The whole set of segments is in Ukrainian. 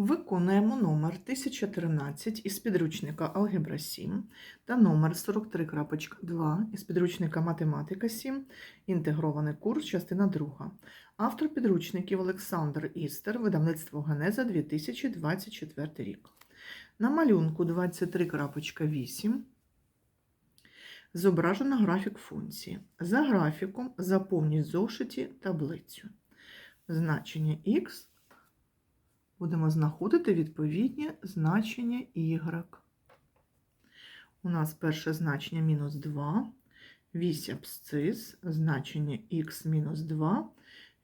Виконуємо номер 1013 із підручника Алгебра 7 та номер 43.2 із підручника Математика 7, інтегрований курс, частина 2. Автор підручників Олександр Істер, видавництво Генеза 2024 рік. На малюнку 23.8 зображено графік функції. За графіком заповніть зошиті таблицю. Значення х будемо знаходити відповідні значення y. У нас перше значення мінус 2, вісь абсцис, значення х мінус 2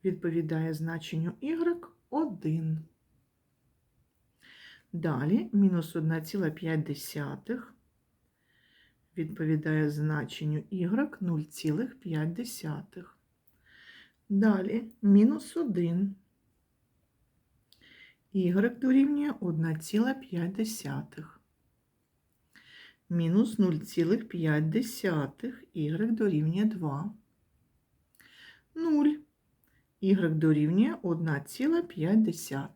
відповідає значенню y 1. Далі мінус 1,5 відповідає значенню y 0,5. Далі мінус 1 y дорівнює 1,5. Мінус 0,5 y дорівнює 2. 0. y дорівнює 1,5.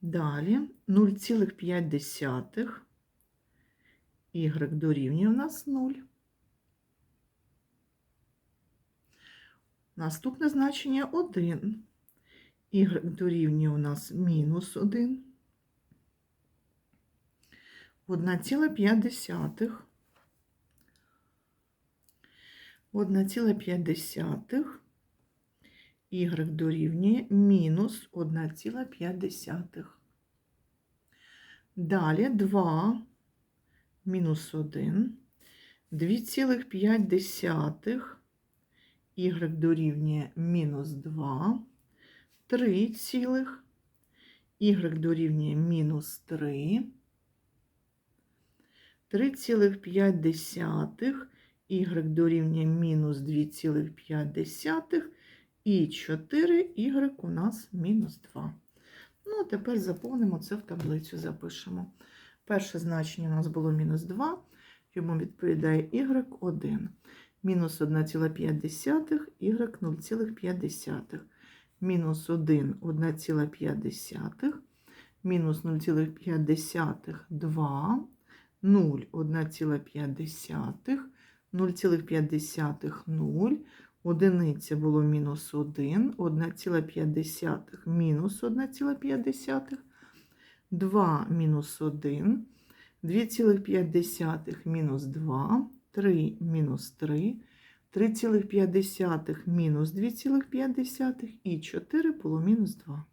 Далі 0,5 y дорівнює у нас 0. Наступне значення 1. Y дорівнює у нас мінус 1. 1,5. 1,5. Y дорівнює мінус 1,5. Далі 2 мінус 1. 2,5 y дорівнює мінус 2, 3 цілих, y дорівнює мінус 3, 3,5, y дорівнює мінус 2,5 і 4 y у нас мінус 2. Ну, а тепер заповнимо це в таблицю, запишемо. Перше значення у нас було мінус 2, йому відповідає y 1 мінус 1,5, y 0,5, мінус 1 1,5, мінус 0,5 2, 0 1,5, 0,5 0, одиниця було мінус 1, 1,5 мінус 1,5, 2 мінус 1, 2,5 мінус 2, 3 мінус 3, 3,5 мінус 2,5 і 4 було мінус 2.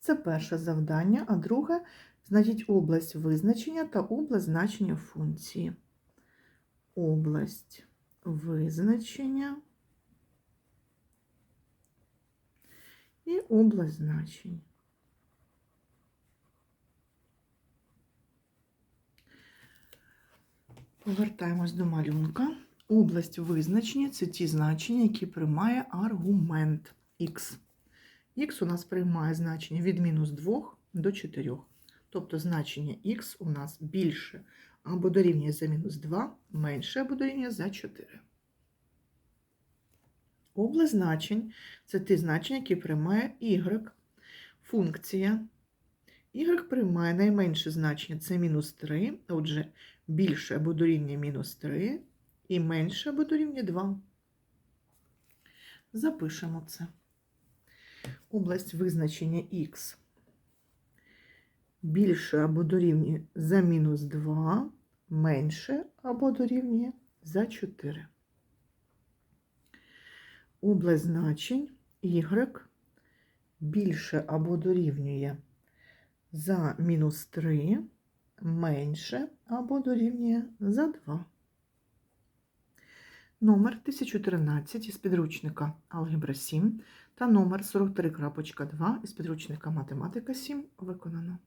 Це перше завдання, а друге знайдіть область визначення та область значення функції. Область визначення і область значень. Повертаємось до малюнка. Область визначення це ті значення, які приймає аргумент х. Х у нас приймає значення від мінус 2 до 4. Тобто значення х у нас більше або дорівнює за мінус 2, менше або дорівнює за 4. Область значень це ті значення, які приймає y. Функція y приймає найменше значення це мінус 3, отже, більше або дорівнює мінус 3 і менше або дорівнює 2. Запишемо це. Область визначення х більше або дорівнює за мінус 2, менше або дорівнює за 4. Область значень y більше або дорівнює за мінус 3 менше або дорівнює за 2. Номер 1013 із підручника Алгебра 7 та номер 43.2 із підручника Математика 7 виконано.